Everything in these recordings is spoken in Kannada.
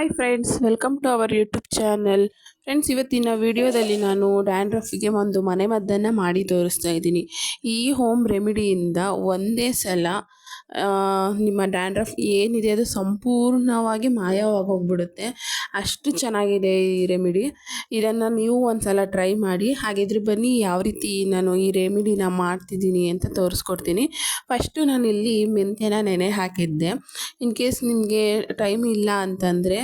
Hi friends welcome to our YouTube channel friends ಇವತ್ತಿನ ವಿಡಿಯೋದಲ್ಲಿ ನಾನು ಡ್ಯಾಂಡ್ರಫಿಗೆ ಒಂದು ಮನೆ ಮದ್ದನ್ನು ಮಾಡಿ ತೋರಿಸ್ತಾ ಇದ್ದೀನಿ. ಈ ಹೋಮ್ ರೆಮಿಡಿಯಿಂದ ಒಂದೇ ಸಲ ನಿಮ್ಮ ಡ್ಯಾಂಡ್ರಫ್ ಏನಿದೆ ಅದು ಸಂಪೂರ್ಣವಾಗಿ ಮಾಯವಾಗೋಗ್ಬಿಡುತ್ತೆ. ಅಷ್ಟು ಚೆನ್ನಾಗಿದೆ ಈ ರೆಮಿಡಿ ಇದನ್ನು ನೀವು ಒಂದು ಸಲ ಟ್ರೈ ಮಾಡಿ, ಹಾಗಿದ್ರೆ ಬನ್ನಿ ಯಾವ ರೀತಿ ನಾನು ಈ ರೆಮಿಡಿನ ಮಾಡ್ತಿದ್ದೀನಿ ಅಂತ ತೋರಿಸ್ಕೊಡ್ತೀನಿ. ಫಸ್ಟು ಇಲ್ಲಿ ಮೆಂತ್ಯನ ನೆನೆ ಹಾಕಿದ್ದೆ. ಇನ್ ಕೇಸ್ ನಿಮಗೆ ಟೈಮ್ ಇಲ್ಲ ಅಂತಂದರೆ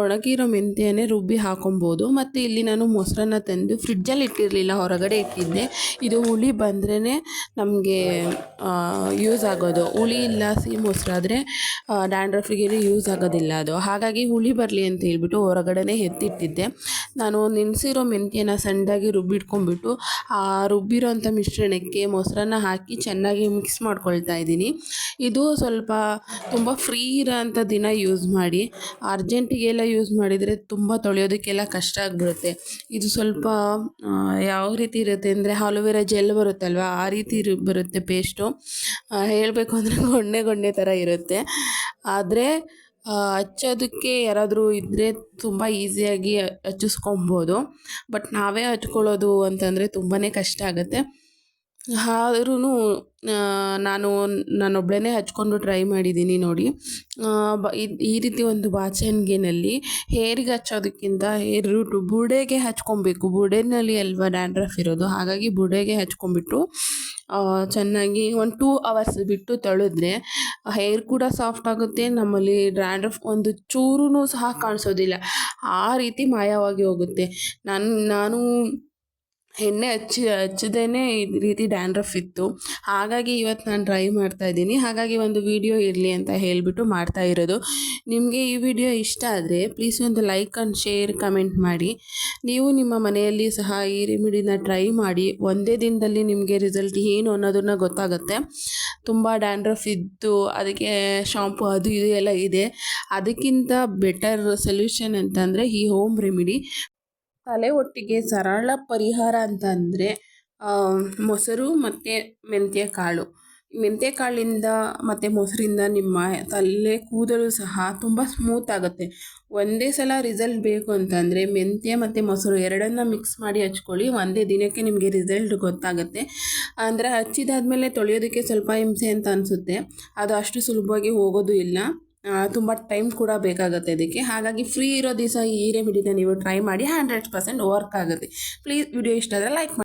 ಒಣಗಿರೋ ಮೆಂತ್ಯನೇ ರುಬ್ಬಿ ಹಾಕೊಬೋದು. ಮತ್ತು ಇಲ್ಲಿ ನಾನು ಮೊಸರನ್ನ ತಂದು ಫ್ರಿಡ್ಜಲ್ಲಿ ಇಟ್ಟಿರಲಿಲ್ಲ, ಹೊರಗಡೆ ಇಟ್ಟಿದ್ದೆ. ಇದು ಹುಳಿ ಬಂದ್ರೇ ನಮಗೆ ಯೂಸ್ ಆಗೋದು. ಹುಳಿ ಇಲ್ಲ ಸಿಹಿ ಮೊಸರಾದರೆ ಡ್ಯಾಂಡ್ರಫಿಗೆ ಯೂಸ್ ಆಗೋದಿಲ್ಲ ಅದು. ಹಾಗಾಗಿ ಹುಳಿ ಬರಲಿ ಅಂತ ಹೇಳ್ಬಿಟ್ಟು ಹೊರಗಡೆನೇ ಎತ್ತಿಟ್ಟಿದ್ದೆ. ನಾನು ನೆನೆಸಿರೋ ಮೆಂತ್ಯನ ಸಣ್ಣದಾಗಿ ರುಬ್ಬಿಟ್ಕೊಂಡ್ಬಿಟ್ಟು, ಆ, ರುಬ್ಬಿರೋಂಥ ಮಿಶ್ರಣಕ್ಕೆ ಮೊಸರನ್ನ ಹಾಕಿ ಚೆನ್ನಾಗಿ ಮಿಕ್ಸ್ ಮಾಡ್ಕೊಳ್ತಾ ಇದ್ದೀನಿ. ಇದು ಸ್ವಲ್ಪ ತುಂಬ ಫ್ರೀ ಇರೋಂಥ ದಿನ ಯೂಸ್ ಮಾಡಿ, ಅರ್ಜೆಂಟಿಗೆಲ್ಲ ಯೂಸ್ ಮಾಡಿದರೆ ತುಂಬ ತೊಳೆಯೋದಕ್ಕೆಲ್ಲ ಕಷ್ಟ ಆಗಿಬಿಡುತ್ತೆ. ಇದು ಸ್ವಲ್ಪ ಯಾವ ರೀತಿ ಇರುತ್ತೆ ಅಂದರೆ ಆಲೋವೆರಾ ಜೆಲ್ ಬರುತ್ತಲ್ವ, ಆ ರೀತಿ ಬರುತ್ತೆ ಪೇಸ್ಟು ಹೇಳಬೇಕು ಅಂದರೆ ಗೊಂಡೆ ಗೊಂಡೆ ಥರ ಇರುತ್ತೆ. ಆದರೆ ಹಚ್ಚೋದಕ್ಕೆ ಯಾರಾದರೂ ಇದ್ದರೆ ತುಂಬ ಈಸಿಯಾಗಿ ಹಚ್ಚಿಸ್ಕೊಬೋದು. ಬಟ್ ನಾವೇ ಹಚ್ಕೊಳ್ಳೋದು ಅಂತಂದರೆ ತುಂಬಾ ಕಷ್ಟ ಆಗುತ್ತೆ. ಆದ್ರೂ ನಾನು ನಾನೊಬ್ಬಳೇ ಹಚ್ಕೊಂಡು ಟ್ರೈ ಮಾಡಿದ್ದೀನಿ ನೋಡಿ. ಬ, ಈ ರೀತಿ ಒಂದು ಬಾಚಣಿಗೆನಲ್ಲಿ ಹೇರಿಗೆ ಹಚ್ಚೋದಕ್ಕಿಂತ ಹೇರ್ ರೂಟು ಬುಡೆಗೆ ಹಚ್ಕೊಬೇಕು. ಬುಡೆನಲ್ಲಿ ಅಲ್ವಾ ಡ್ಯಾಂಡ್ರಫ್ ಇರೋದು. ಹಾಗಾಗಿ ಬುಡೆಗೆ ಹಚ್ಕೊಂಡ್ಬಿಟ್ಟು ಚೆನ್ನಾಗಿ ಒಂದು ಟೂ ಅವರ್ಸ್ ಬಿಟ್ಟು ತೊಳೆದ್ರೆ ಹೇರ್ ಕೂಡ ಸಾಫ್ಟ್ ಆಗುತ್ತೆ. ನಮ್ಮಲ್ಲಿ ಡ್ಯಾಂಡ್ರಫ್ ಒಂದು ಚೂರೂ ಸಹ ಕಾಣಿಸೋದಿಲ್ಲ. ಆ ರೀತಿ ಮಾಯವಾಗಿ ಹೋಗುತ್ತೆ. ನಾನು ನಾನು ಎಣ್ಣೆ ಹಚ್ಚಿ ಹಚ್ಚದೇನೆ ಈ ರೀತಿ ಡ್ಯಾಂಡ್ರಫ್ ಇತ್ತು. ಹಾಗಾಗಿ ಇವತ್ತು ನಾನು ಟ್ರೈ ಮಾಡ್ತಾ ಇದ್ದೀನಿ. ಹಾಗಾಗಿ ಒಂದು ವಿಡಿಯೋ ಇರಲಿ ಅಂತ ಹೇಳಿಬಿಟ್ಟು ಮಾಡ್ತಾ ಇರೋದು. ನಿಮಗೆ ಈ ವಿಡಿಯೋ ಇಷ್ಟ ಆದರೆ ಪ್ಲೀಸ್ ಒಂದು ಲೈಕ್ ಆ್ಯಂಡ್ ಶೇರ್ ಕಮೆಂಟ್ ಮಾಡಿ. ನೀವು ನಿಮ್ಮ ಮನೆಯಲ್ಲಿ ಸಹ ಈ ರೆಮಿಡಿನ ಟ್ರೈ ಮಾಡಿ. ಒಂದೇ ದಿನದಲ್ಲಿ ನಿಮಗೆ ರಿಸಲ್ಟ್ ಏನು ಅನ್ನೋದನ್ನ ಗೊತ್ತಾಗುತ್ತೆ. ತುಂಬ ಡ್ಯಾಂಡ್ರಫ್ ಇದ್ದು, ಅದಕ್ಕೆ ಶಾಂಪು ಅದು ಇದು ಎಲ್ಲ ಇದೆ. ಅದಕ್ಕಿಂತ ಬೆಟರ್ ಸೊಲ್ಯೂಷನ್ ಅಂತಂದರೆ ಈ ಹೋಮ್ ರೆಮಿಡಿ ತಲೆ ಒಟ್ಟಿಗೆ ಸರಳ ಪರಿಹಾರ ಅಂತಂದರೆ ಮೊಸರು ಮತ್ತು ಮೆಂತ್ಯ ಕಾಳು ಮೆಂತ್ಯ ಕಾಳಿಂದ ಮತ್ತು ಮೊಸರಿಂದ ನಿಮ್ಮ ತಲೆ ಕೂದಲು ಸಹ ತುಂಬ ಸ್ಮೂತ್ ಆಗುತ್ತೆ. ಒಂದೇ ಸಲ ರಿಸಲ್ಟ್ ಬೇಕು ಅಂತಂದರೆ ಮೆಂತ್ಯ ಮತ್ತು ಮೊಸರು ಎರಡನ್ನ ಮಿಕ್ಸ್ ಮಾಡಿ ಹಚ್ಕೊಳ್ಳಿ, ಒಂದೇ ದಿನಕ್ಕೆ ನಿಮಗೆ ರಿಸಲ್ಟ್ ಗೊತ್ತಾಗುತ್ತೆ. ಅಂದರೆ ಹಚ್ಚಿದಾದ್ಮೇಲೆ ತೊಳೆಯೋದಕ್ಕೆ ಸ್ವಲ್ಪ ಹಿಂಸೆ ಅಂತ ಅನಿಸುತ್ತೆ. ಅದು ಅಷ್ಟು ಸುಲಭವಾಗಿ ಹೋಗೋದು ಇಲ್ಲ. ತುಂಬ ಟೈಮ್ ಕೂಡ ಬೇಕಾಗುತ್ತೆ ಅದಕ್ಕೆ ಹಾಗಾಗಿ ಫ್ರೀ ಇರೋ ದಿವಸ ಈ ರೆಮಿಡಿನ ನೀವು ಟ್ರೈ ಮಾಡಿ ಹಂಡ್ರೆಡ್ ಪರ್ಸೆಂಟ್ ವರ್ಕ್ ಆಗುತ್ತೆ. ಪ್ಲೀಸ್ ವಿಡಿಯೋ ಇಷ್ಟ ಆದರೆ ಲೈಕ್ ಮಾಡಿ.